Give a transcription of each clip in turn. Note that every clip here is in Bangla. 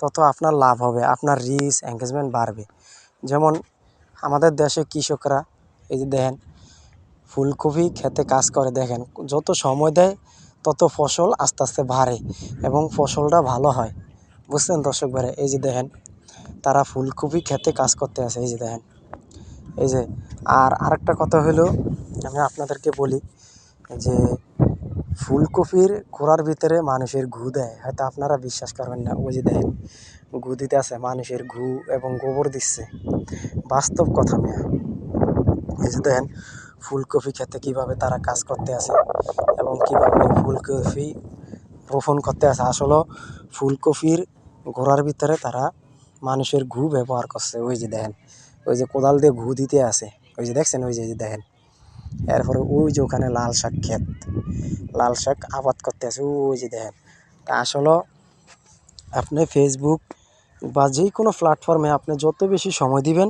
তত আপনার লাভ হবে, আপনার রিচ, এঙ্গেজমেন্ট বাড়বে। যেমন আমাদের দেশে কৃষকরা, এই যে দেখেন, ফুলকপি খেতে কাজ করে, দেখেন, যত সময় দেয়, তত ফসল আস্তে আস্তে বাড়ে এবং ফসলটা ভালো হয়। বুঝছেন দর্শক ভাইরা? এই যে দেখেন, তারা ফুলকপি খেতে কাজ করতে আছে, এই যে দেখেন। এই যে, আর আরেকটা কথা হলো, আমি আপনাদেরকে বলি যে ফুলকপির গোড়ার ভিতরে মানুষের ঘু দেয়। হয়তো আপনারা বিশ্বাস করবেন না, ওই যে দেখেন, ঘু দিতে আছে, মানুষের ঘু এবং গোবর দিচ্ছে। বাস্তব কথা মেয়া। এই যে দেখেন, ফুলকপি খেতে কীভাবে তারা কাজ করতে আছে এবং কীভাবে ফুলকপি রোপণ করতে আছে। আসলে ফুলকপির গোড়ার ভিতরে তারা মানুষের ঘু ব্যবহার করছে। ওই যে দেখেন, ওই যে কোদাল দিয়ে ঘু দিতে আছে। ওই যে দেখছেন, ওই যে দেখেন এরপরে ওই যে ওখানে লাল শাক ক্ষেত। লাল শাক আবাদ করতে আছে, ওই যে দেখেন। তা আসলে আপনি ফেসবুক বা যে কোনো প্ল্যাটফর্মে আপনি যত বেশি সময় দিবেন,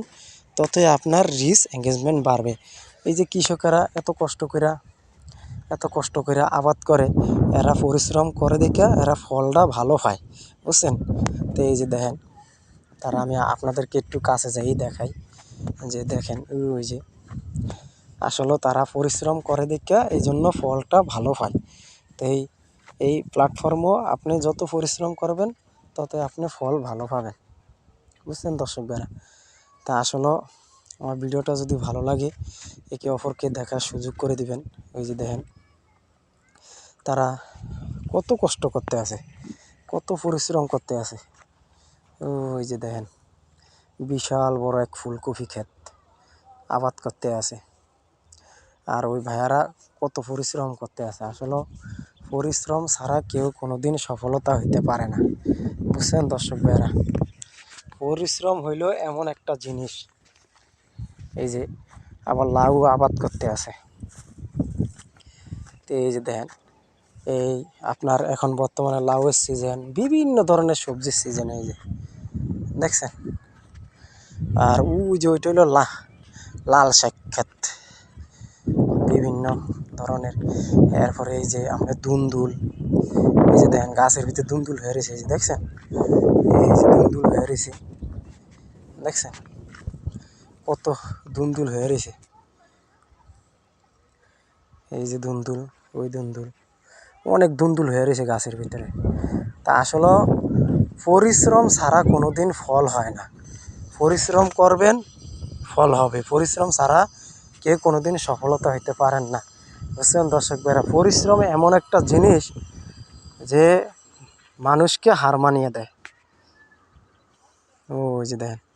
ততই আপনার রিচ এঙ্গেজমেন্ট বাড়বে। এই যে কৃষকেরা এত কষ্ট করে এত কষ্ট করে আবাদ করে, এরা পরিশ্রম করে দেখে এরা ফলটা ভালো পায়, বুঝছেন? তো এই যে দেখেন, তারা আমি আপনাদেরকে একটু কাছে যাই দেখাই। যে দেখেন, ওই যে আসলে তারা পরিশ্রম করে দেখে এই জন্য ফলটা ভালো পায়। তো এই এই প্ল্যাটফর্মও আপনি যত পরিশ্রম করবেন তত আপনি ফল ভালো পাবেন। বুঝছেন দর্শক ভাইরা? তা আসলে আমার ভিডিওটা যদি ভালো লাগে, একে অপরকে দেখার সুযোগ করে দিবেন। ওই যে দেখেন, তারা কত কষ্ট করতে আছে, কত পরিশ্রম করতে আছে। ওই যে দেখেন, বিশাল বড় এক ফুলকপি ক্ষেত আবাদ করতে আছে। আর ওই ভাইয়ারা কত পরিশ্রম করতে আছে। আসলে পরিশ্রম ছাড়া কেউ কোনোদিন সফলতা হইতে পারে না। বুঝছেন দর্শক ভাইয়ারা? পরিশ্রম হইল এমন একটা জিনিস। এই যে আবার লাউ আবাদ করতে আছে। তো এই যে দেখেন, এই আপনার এখন বর্তমানে লাউয়ের সিজন বিভিন্ন ধরনের সবজির সিজন এই যে। দেখছেন? আর ওই যে ওইটা হলো লা লাল শাক ক্ষেত। বিভিন্ন ধরনের। এরপরে এই যে আমরা দুন্দুল, এই যে দেখেন গাছের ভিতরে দুন্দুল হয়ে রয়েছে, এই যে দেখছেন? এই যে দুন্দুল হয়ে রয়েছে, দেখছেন? কত দুন্দুল হয়ে রয়েছে। এই যে দুন্দুল, ওই দুন্দুল, অনেক দুন্দুল হয়ে রয়েছে গাছের ভিতরে। তা আসলে পরিশ্রম ছাড়া কোনো দিন ফল হয় না। পরিশ্রম করবেন, ফল হবে। পরিশ্রম ছাড়া কেউ কোনোদিন সফলতা হইতে পারেন না। বুঝছেন দর্শক ভাইরা? পরিশ্রম এমন একটা জিনিস যে মানুষকে হার মানিয়ে দেয়। ও যে দেখেন।